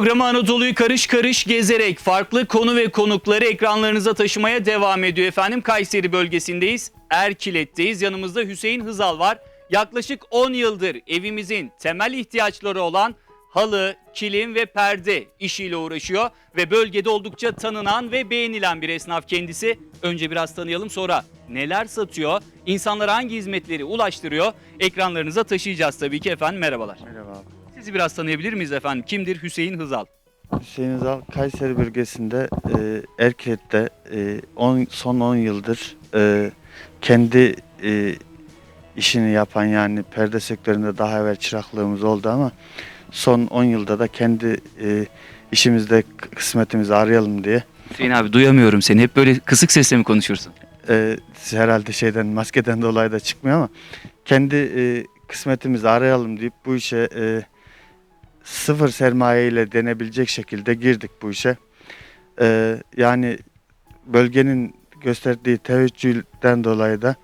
programı Anadolu'yu karış karış gezerek farklı konu ve konukları ekranlarınıza taşımaya devam ediyor efendim. Kayseri bölgesindeyiz. Erkilet'teyiz. Yanımızda Hüseyin Hızal var. Yaklaşık 10 yıldır evimizin temel ihtiyaçları olan halı, kilim ve perde işiyle uğraşıyor ve bölgede oldukça tanınan ve beğenilen bir esnaf kendisi. Önce biraz tanıyalım sonra neler satıyor, insanlara hangi hizmetleri ulaştırıyor ekranlarınıza taşıyacağız tabii ki efendim merhabalar. Merhaba abi. Sizi biraz tanıyabilir miyiz efendim? Kimdir Hüseyin Hızal? Hüseyin Özal Kayseri bölgesinde e, Erkilet'te e, 10 son 10 yıldır e, kendi e, işini yapan yani perde sektöründe daha evvel çıraklığımız oldu ama son 10 yılda da kendi e, işimizde kısmetimizi arayalım diye Hüseyin abi duyamıyorum seni. Hep böyle kısık sesle mi konuşursun? e, herhalde şeyden maskeden dolayı da çıkmıyor ama kendi e, kısmetimizi arayalım deyip bu işe e, sıfır sermaye ile denebilecek şekilde girdik bu işe. E, yani bölgenin gösterdiği teveccühden dolayı da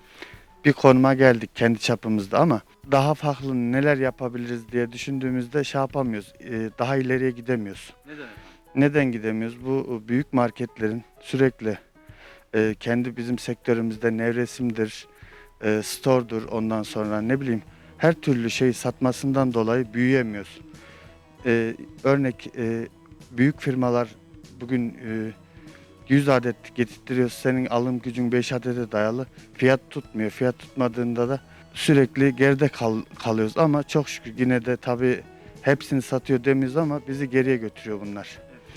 bir konuma geldik kendi çapımızda ama daha farklı neler yapabiliriz diye düşündüğümüzde şey yapamıyoruz. e, daha ileriye gidemiyoruz. Neden? Neden gidemiyoruz? Bu büyük marketlerin sürekli e, kendi bizim sektörümüzde nevresimdir, e, store'dur ondan sonra ne bileyim her türlü şey satmasından dolayı büyüyemiyoruz. E, örnek e, büyük firmalar bugün e, 100 adet getirtiyoruz. Senin alım gücün 5 adete dayalı. Fiyat tutmuyor. Fiyat tutmadığında da sürekli geride kal- kalıyoruz ama çok şükür yine de tabii hepsini satıyor demiyoruz ama bizi geriye götürüyor bunlar.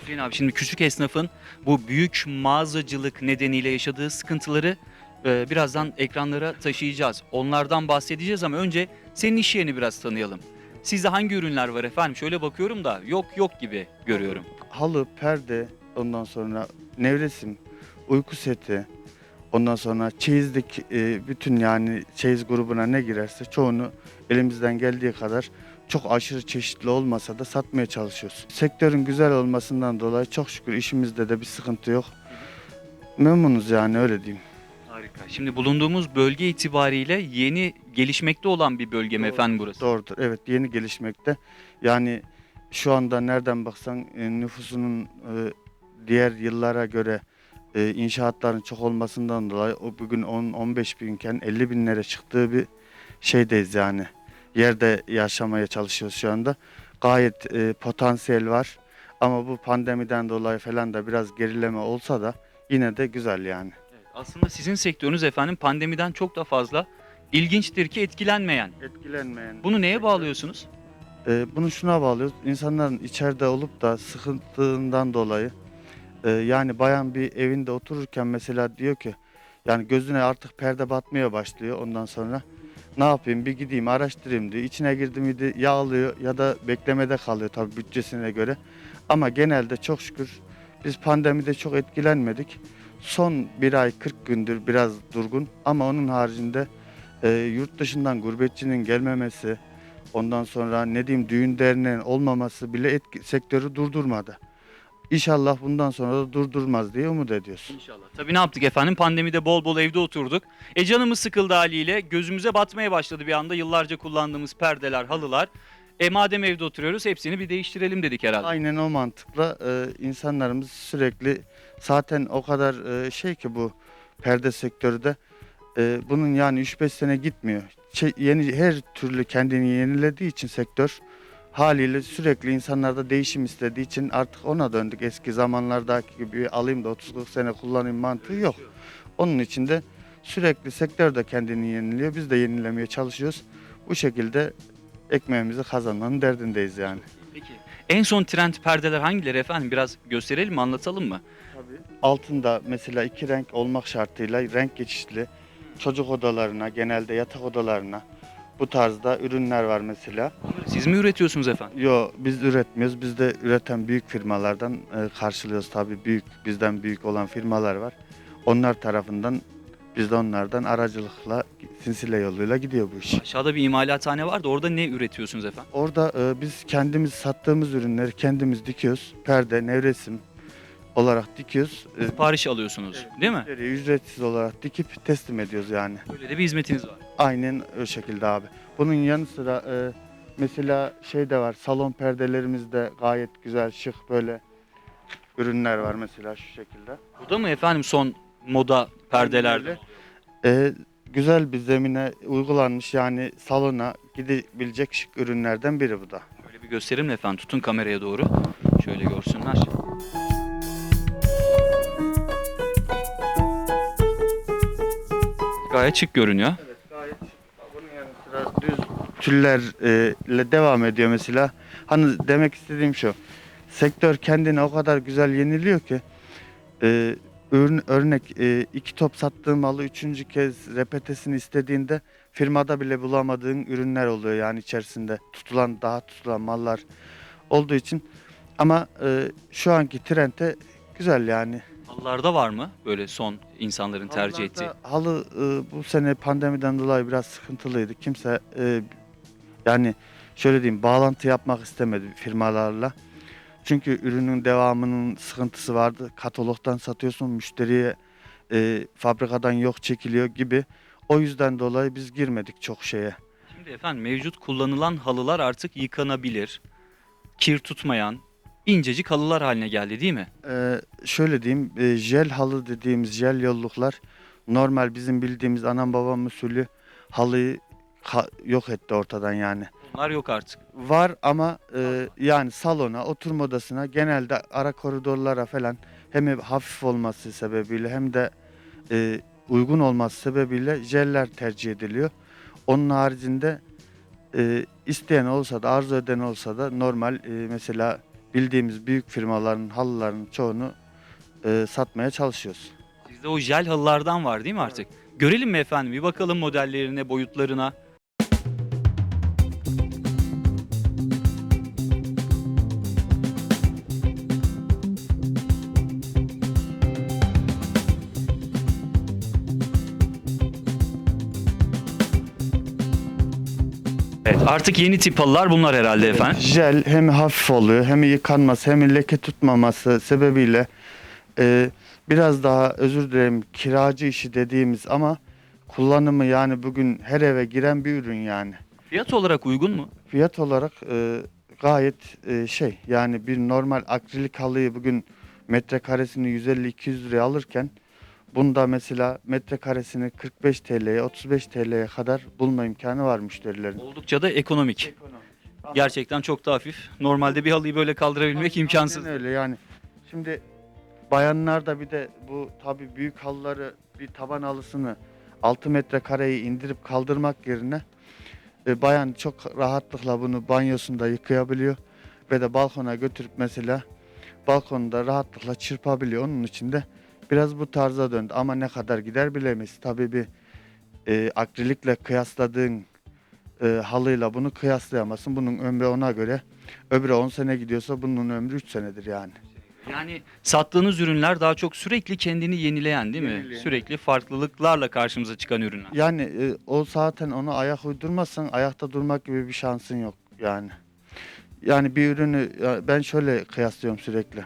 Hüseyin abi şimdi küçük esnafın bu büyük mağazacılık nedeniyle yaşadığı sıkıntıları e, birazdan ekranlara taşıyacağız. Onlardan bahsedeceğiz ama önce senin iş yerini biraz tanıyalım. Sizde hangi ürünler var efendim? Şöyle bakıyorum da yok yok gibi görüyorum. halı, perde, ondan sonra nevresim, uyku seti, ondan sonra çeyizlik e, bütün yani çeyiz grubuna ne girerse çoğunu elimizden geldiği kadar çok aşırı çeşitli olmasa da satmaya çalışıyoruz. Sektörün güzel olmasından dolayı çok şükür işimizde de bir sıkıntı yok. Memnunuz yani öyle diyeyim. Harika. Şimdi bulunduğumuz bölge itibariyle yeni gelişmekte olan bir bölge mi Doğru. efendim burası? Doğrudur. Evet yeni gelişmekte. Yani şu anda nereden baksan e, nüfusunun e, diğer yıllara göre e, inşaatların çok olmasından dolayı o bugün 10-15 binken 50 binlere çıktığı bir şeydeyiz yani. Yerde yaşamaya çalışıyoruz şu anda. Gayet e, potansiyel var. Ama bu pandemiden dolayı falan da biraz gerileme olsa da yine de güzel yani. Evet, aslında sizin sektörünüz efendim pandemiden çok da fazla ilginçtir ki etkilenmeyen. Etkilenmeyen. Bunu neye bağlıyorsunuz? Ee, bunu şuna bağlıyoruz. İnsanların içeride olup da sıkıntından dolayı e, yani bayan bir evinde otururken mesela diyor ki yani gözüne artık perde batmaya başlıyor ondan sonra ne yapayım bir gideyim araştırayım diyor. İçine girdi miydi ya alıyor ya da beklemede kalıyor tabii bütçesine göre. Ama genelde çok şükür biz pandemide çok etkilenmedik. Son bir ay 40 gündür biraz durgun ama onun haricinde e, yurt dışından gurbetçinin gelmemesi, Ondan sonra ne diyeyim düğün derneğin olmaması bile etki, sektörü durdurmadı. İnşallah bundan sonra da durdurmaz diye umut ediyoruz. İnşallah. Tabii ne yaptık efendim? Pandemide bol bol evde oturduk. E canımız sıkıldı haliyle. Gözümüze batmaya başladı bir anda yıllarca kullandığımız perdeler, halılar. E madem evde oturuyoruz hepsini bir değiştirelim dedik herhalde. Aynen o mantıkla e, insanlarımız sürekli zaten o kadar e, şey ki bu perde sektörü de e, bunun yani 3-5 sene gitmiyor. Şey, yeni her türlü kendini yenilediği için sektör haliyle sürekli insanlarda değişim istediği için artık ona döndük. Eski zamanlardaki gibi alayım da 30-40 sene kullanayım mantığı yok. Onun için de sürekli sektör de kendini yeniliyor. Biz de yenilemeye çalışıyoruz. Bu şekilde ekmeğimizi kazanmanın derdindeyiz yani. Peki. En son trend perdeler hangileri efendim? Biraz gösterelim mi, anlatalım mı? Altında mesela iki renk olmak şartıyla renk geçişli çocuk odalarına, genelde yatak odalarına bu tarzda ürünler var mesela. Siz mi üretiyorsunuz efendim? Yo biz üretmiyoruz. Biz de üreten büyük firmalardan e, karşılıyoruz tabii büyük bizden büyük olan firmalar var. Onlar tarafından biz de onlardan aracılıkla sinsile yoluyla gidiyor bu iş. Aşağıda bir imalathane vardı. Orada ne üretiyorsunuz efendim? Orada e, biz kendimiz sattığımız ürünleri kendimiz dikiyoruz. Perde, nevresim olarak dikiyoruz. E, Sipariş alıyorsunuz değil mi? müşteriye ücretsiz olarak dikip teslim ediyoruz yani. Böyle de bir hizmetiniz var. Aynen o şekilde abi. Bunun yanı sıra e, mesela şey de var. Salon perdelerimizde gayet güzel, şık böyle ürünler var mesela şu şekilde. Bu da mı efendim son moda perdelerde? Ee, güzel bir zemine uygulanmış yani salona gidebilecek şık ürünlerden biri bu da. Böyle bir gösterelim mi efendim? Tutun kameraya doğru. Şöyle görsünler. Gayet şık görünüyor. Evet gayet bunun yanı sıra düz tüllerle devam ediyor mesela. Hani demek istediğim şu. Sektör kendini o kadar güzel yeniliyor ki e, ürün, örnek e, iki top sattığın malı üçüncü kez repetesini istediğinde firmada bile bulamadığın ürünler oluyor yani içerisinde tutulan daha tutulan mallar olduğu için ama e, şu anki trende güzel yani. Halılarda var mı böyle son insanların tercih ettiği? Halı e, bu sene pandemiden dolayı biraz sıkıntılıydı. Kimse e, yani şöyle diyeyim bağlantı yapmak istemedi firmalarla. Çünkü ürünün devamının sıkıntısı vardı. Katalogdan satıyorsun müşteriye e, fabrikadan yok çekiliyor gibi. O yüzden dolayı biz girmedik çok şeye. Şimdi efendim mevcut kullanılan halılar artık yıkanabilir, kir tutmayan, incecik halılar haline geldi değil mi? Ee, şöyle diyeyim, e, jel halı dediğimiz jel yolluklar normal bizim bildiğimiz anam babam usulü halıyı ka- yok etti ortadan yani. Bunlar yok artık. Var ama e, yani salona, oturma odasına genelde ara koridorlara falan hem hafif olması sebebiyle hem de e, uygun olması sebebiyle jeller tercih ediliyor. Onun haricinde e, isteyen olsa da arzu eden olsa da normal e, mesela bildiğimiz büyük firmaların halılarının çoğunu e, satmaya çalışıyoruz. Sizde o jel halılardan var değil mi artık? Görelim mi efendim? Bir bakalım modellerine, boyutlarına. Artık yeni tip halılar bunlar herhalde efendim. Jel hem hafif oluyor hem yıkanması hem leke tutmaması sebebiyle e, biraz daha özür dilerim kiracı işi dediğimiz ama kullanımı yani bugün her eve giren bir ürün yani. Fiyat olarak uygun mu? Fiyat olarak e, gayet e, şey yani bir normal akrilik halıyı bugün metrekaresini 150-200 liraya alırken bunda mesela metrekaresini 45 TL'ye 35 TL'ye kadar bulma imkanı var müşterilerin. Oldukça da ekonomik. Gerçekten çok da hafif. Normalde bir halıyı böyle kaldırabilmek imkansız. Aynen öyle yani. Şimdi bayanlar da bir de bu tabi büyük halıları bir taban halısını 6 metrekareyi indirip kaldırmak yerine e, bayan çok rahatlıkla bunu banyosunda yıkayabiliyor ve de balkona götürüp mesela balkonda rahatlıkla çırpabiliyor. Onun için de biraz bu tarza döndü ama ne kadar gider bilemeyiz. Tabii bir e, akrilikle kıyasladığın e, halıyla bunu kıyaslayamazsın. Bunun ömrü ona göre öbürü 10 sene gidiyorsa bunun ömrü 3 senedir yani. Yani sattığınız ürünler daha çok sürekli kendini yenileyen değil mi? Yenileyen. Sürekli farklılıklarla karşımıza çıkan ürünler. Yani e, o zaten onu ayak uydurmazsan ayakta durmak gibi bir şansın yok yani. Yani bir ürünü ben şöyle kıyaslıyorum sürekli.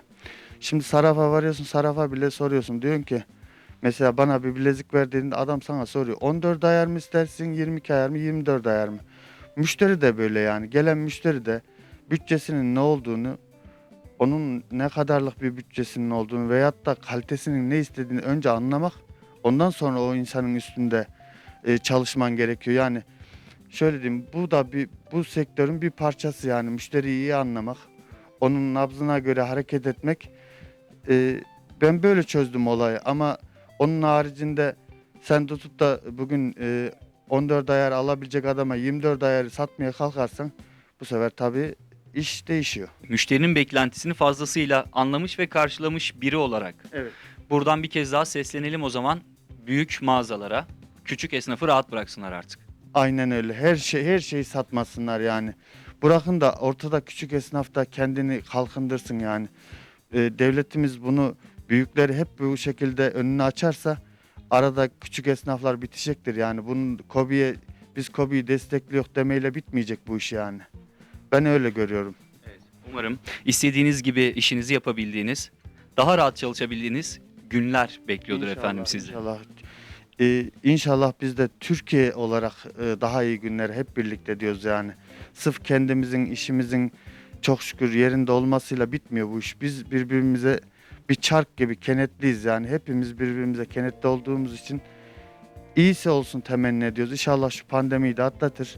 Şimdi sarafa varıyorsun sarafa bile soruyorsun diyorsun ki mesela bana bir bilezik verdiğinde adam sana soruyor 14 ayar mı istersin 22 ayar mı 24 ayar mı? Müşteri de böyle yani gelen müşteri de bütçesinin ne olduğunu onun ne kadarlık bir bütçesinin olduğunu veyahut da kalitesinin ne istediğini önce anlamak ondan sonra o insanın üstünde e, çalışman gerekiyor. Yani şöyle diyeyim bu da bir bu sektörün bir parçası yani müşteriyi iyi anlamak, onun nabzına göre hareket etmek. E, ben böyle çözdüm olayı ama onun haricinde sen tutup da bugün e, 14 ayar alabilecek adama 24 ayarı satmaya kalkarsan bu sefer tabii iş değişiyor. Müşterinin beklentisini fazlasıyla anlamış ve karşılamış biri olarak. Evet. Buradan bir kez daha seslenelim o zaman büyük mağazalara. Küçük esnafı rahat bıraksınlar artık. Aynen öyle. Her şey her şeyi satmasınlar yani. Bırakın da ortada küçük esnaf da kendini kalkındırsın yani. Ee, devletimiz bunu büyükleri hep bu şekilde önünü açarsa arada küçük esnaflar bitecektir yani. Bunun Kobi'ye biz Kobi'yi destekliyor demeyle bitmeyecek bu iş yani. Ben öyle görüyorum. Umarım istediğiniz gibi işinizi yapabildiğiniz, daha rahat çalışabildiğiniz günler bekliyordur İnşallah, efendim sizi. İnşallah. Ee, inşallah biz de Türkiye olarak e, daha iyi günler hep birlikte diyoruz yani. sırf kendimizin, işimizin çok şükür yerinde olmasıyla bitmiyor bu iş. Biz birbirimize bir çark gibi kenetliyiz yani. Hepimiz birbirimize kenetli olduğumuz için iyisi olsun temenni ediyoruz. İnşallah şu pandemiyi de atlatır.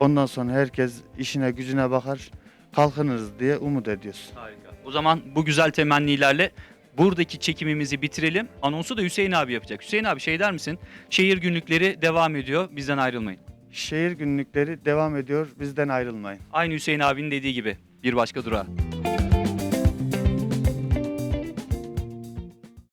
Ondan sonra herkes işine gücüne bakar, kalkınırız diye umut ediyoruz. Harika. O zaman bu güzel temennilerle buradaki çekimimizi bitirelim. Anonsu da Hüseyin abi yapacak. Hüseyin abi şey der misin? Şehir günlükleri devam ediyor. Bizden ayrılmayın. Şehir günlükleri devam ediyor. Bizden ayrılmayın. Aynı Hüseyin abinin dediği gibi bir başka durağı.